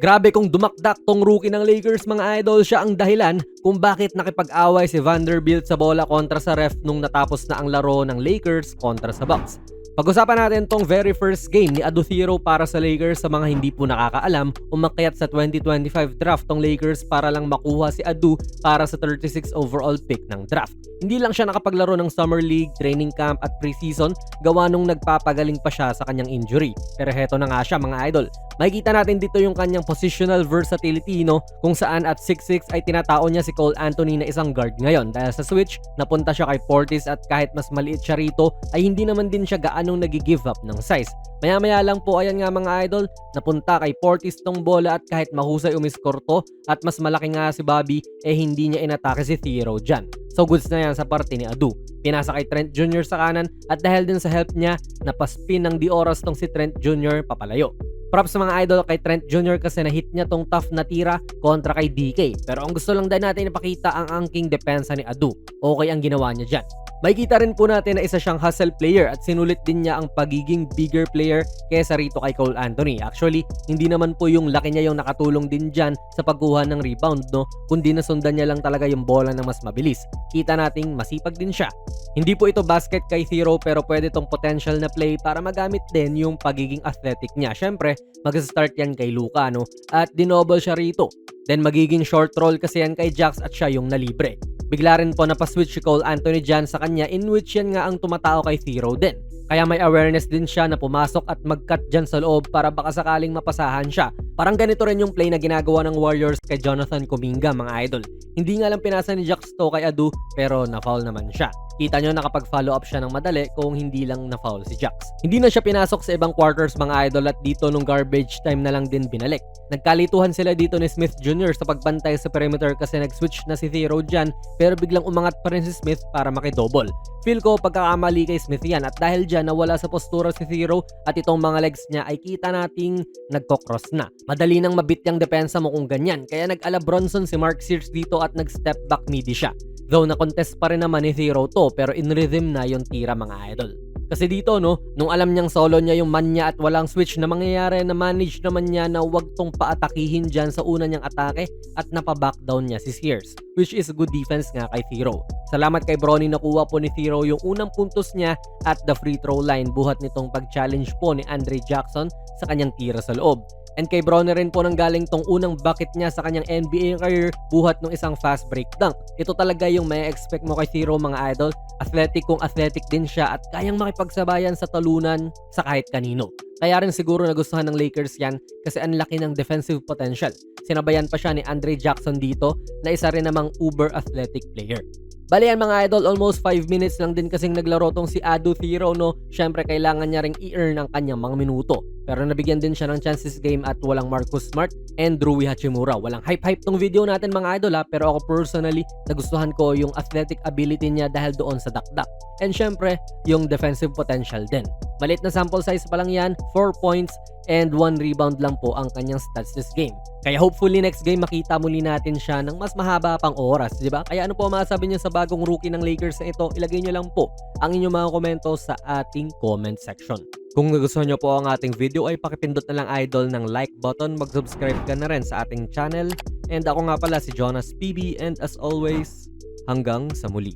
Grabe kung dumakdak tong rookie ng Lakers mga idol, siya ang dahilan kung bakit nakipag-away si Vanderbilt sa bola kontra sa ref nung natapos na ang laro ng Lakers kontra sa Bucks. Pag-usapan natin tong very first game ni Aduthiro para sa Lakers sa mga hindi po nakakaalam, umakyat sa 2025 draft tong Lakers para lang makuha si Adu para sa 36 overall pick ng draft. Hindi lang siya nakapaglaro ng summer league, training camp at preseason gawa nung nagpapagaling pa siya sa kanyang injury. Pero heto na nga siya mga idol. Makikita natin dito yung kanyang positional versatility no kung saan at 6'6 ay tinatao niya si Cole Anthony na isang guard ngayon dahil sa switch napunta siya kay Portis at kahit mas maliit siya rito ay hindi naman din siya gaanong nag-give up ng size. Maya maya lang po ayan nga mga idol napunta kay Portis tong bola at kahit mahusay umiskor to at mas malaki nga si Bobby eh hindi niya inatake si Thero dyan. So goods na yan sa parte ni Adu. Pinasa kay Trent Jr. sa kanan at dahil din sa help niya, napaspin ng di oras tong si Trent Jr. papalayo. Props sa mga idol kay Trent Jr. kasi na-hit niya tong tough na tira kontra kay DK. Pero ang gusto lang din natin ipakita ang angking depensa ni Adu. Okay ang ginawa niya dyan. May kita rin po natin na isa siyang hustle player at sinulit din niya ang pagiging bigger player kesa rito kay Cole Anthony. Actually, hindi naman po yung laki niya yung nakatulong din dyan sa pagkuha ng rebound, no? Kundi nasundan niya lang talaga yung bola ng mas mabilis. Kita nating masipag din siya. Hindi po ito basket kay Thero pero pwede tong potential na play para magamit din yung pagiging athletic niya. Syempre, mag-start yan kay Luka, no? At dinoble siya rito. Then magiging short roll kasi yan kay Jax at siya yung nalibre. Bigla rin po napaswitch si Cole Anthony dyan sa kanya in which yan nga ang tumatao kay Thero din. Kaya may awareness din siya na pumasok at mag-cut dyan sa loob para baka sakaling mapasahan siya. Parang ganito rin yung play na ginagawa ng Warriors kay Jonathan Kuminga mga idol. Hindi nga lang pinasa ni Jax to kay Adu pero na-foul naman siya. Kita nyo nakapag-follow up siya ng madali kung hindi lang na-foul si Jax. Hindi na siya pinasok sa ibang quarters mga idol at dito nung garbage time na lang din binalik. Nagkalituhan sila dito ni Smith Jr. sa pagbantay sa perimeter kasi nag-switch na si Thero dyan pero biglang umangat pa rin si Smith para makidouble. Feel ko pagkakamali kay Smith yan at dahil dyan nawala sa postura si Thero at itong mga legs niya ay kita nating nagkokross na. Madali nang mabit yung depensa mo kung ganyan kaya nag-ala Bronson si Mark Sears dito at nag-step back midi siya. Though na-contest pa rin naman ni Thero to pero in rhythm na yung tira mga idol. Kasi dito no, nung alam niyang solo niya yung man niya at walang switch na mangyayari na manage naman niya na wag tong paatakihin dyan sa una niyang atake at napabackdown niya si Sears which is good defense nga kay Thero. Salamat kay Bronny nakuha po ni Thero yung unang puntos niya at the free throw line buhat nitong pag-challenge po ni Andre Jackson sa kanyang tira sa loob. And kay Bronner rin po nang galing tong unang bucket niya sa kanyang NBA career buhat ng isang fast break dunk. Ito talaga yung may expect mo kay Thero mga idol. Athletic kung athletic din siya at kayang makipagsabayan sa talunan sa kahit kanino. Kaya rin siguro nagustuhan ng Lakers yan kasi ang laki ng defensive potential. Sinabayan pa siya ni Andre Jackson dito na isa rin namang uber athletic player. Bali yan mga idol, almost 5 minutes lang din kasing naglaro tong si Adu Thero no. Syempre kailangan niya ring i-earn ang kanyang mga minuto. Pero nabigyan din siya ng chances game at walang Marcus Smart and Rui Hachimura. Walang hype-hype tong video natin mga idol ha, pero ako personally nagustuhan ko yung athletic ability niya dahil doon sa dakdak. And syempre, yung defensive potential din. Malit na sample size pa lang yan, 4 points and 1 rebound lang po ang kanyang stats this game. Kaya hopefully next game makita muli natin siya ng mas mahaba pang oras, di ba? Kaya ano po masasabi niyo sa bagong rookie ng Lakers na ito? Ilagay niyo lang po ang inyong mga komento sa ating comment section. Kung nagustuhan nyo po ang ating video ay pakipindot na lang idol ng like button, mag-subscribe ka na rin sa ating channel. And ako nga pala si Jonas PB and as always, hanggang sa muli.